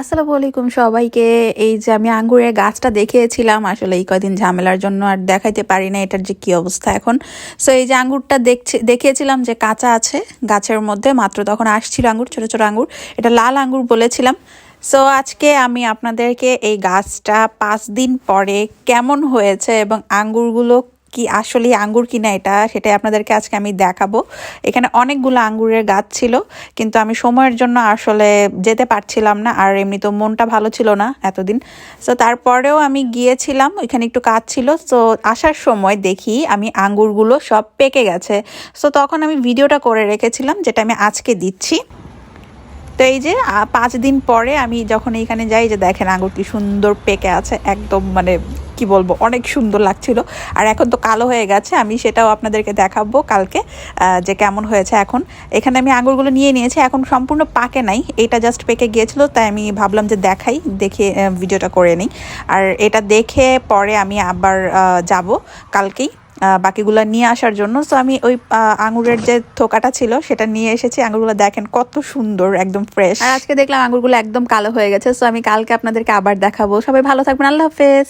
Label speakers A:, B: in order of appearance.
A: আসসালামু আলাইকুম সবাইকে। এই যে আমি আঙ্গুরের গাছটা দেখিয়েছিলাম, আসলে এই কদিন ঝামেলার জন্য আর দেখাইতে পারি না এটার যে কি অবস্থা এখন। সো এই যে আঙ্গুরটা দেখছি দেখিয়েছিলাম যে কাঁচা আছে, গাছের মধ্যে, মাত্র তখন আসছিল আঙ্গুর, ছোট ছোট আঙ্গুর। এটা লাল আঙ্গুর বলেছিলাম। সো আজকে আমি আপনাদেরকে এই গাছটা পাঁচ দিন পরে কেমন হয়েছে এবং আঙ্গুরগুলো কি আসলে আঙ্গুর কিনা এটা, সেটাই আপনাদেরকে আজকে আমি দেখাবো। এখানে অনেকগুলো আঙ্গুরের গাছ ছিল, কিন্তু আমি সময়ের জন্য আসলে যেতে পারছিলাম না, আর এমনি তো মনটা ভালো ছিল না এতদিন। সো তারপরেও আমি গিয়েছিলাম, ওইখানে একটু কাজ ছিল। সো আসার সময় দেখি আমি আঙ্গুরগুলো সব পেকে গেছে। সো তখন আমি ভিডিওটা করে রেখেছিলাম, যেটা আমি আজকে দিচ্ছি। তো এই যে পাঁচ দিন পরে আমি যখন এইখানে যাই, যে দেখেন আঙুর কি সুন্দর পেকে আছে, একদম মানে কি বলব, অনেক সুন্দর লাগছিল। আর এখন তো কালো হয়ে গেছে, আমি সেটাও আপনাদেরকে দেখাবো কালকে যে কেমন হয়েছে এখন। এখানে আমি আঙুরগুলো নিয়ে নিয়েছি, এখন সম্পূর্ণ পাকে নাই। এটা জাস্ট পেকে গিয়েছিল, তাই আমি ভাবলাম যে দেখাই, দেখে ভিডিওটা করে নিই। আর এটা দেখে পরে আমি আবার যাব কালকেই বাকিগুলো নিয়ে আসার জন্য। তো আমি ওই আঙুরের যে থোকাটা ছিল, সেটা নিয়ে এসেছি। আঙুরগুলো দেখেন কত সুন্দর, একদম ফ্রেশ আর আজকে দেখলাম আঙুরগুলো একদম কালো হয়ে গেছে। তো আমি কালকে আপনাদেরকে আবার দেখাবো। সবাই ভালো থাকবেন, আল্লাহ হাফেজ।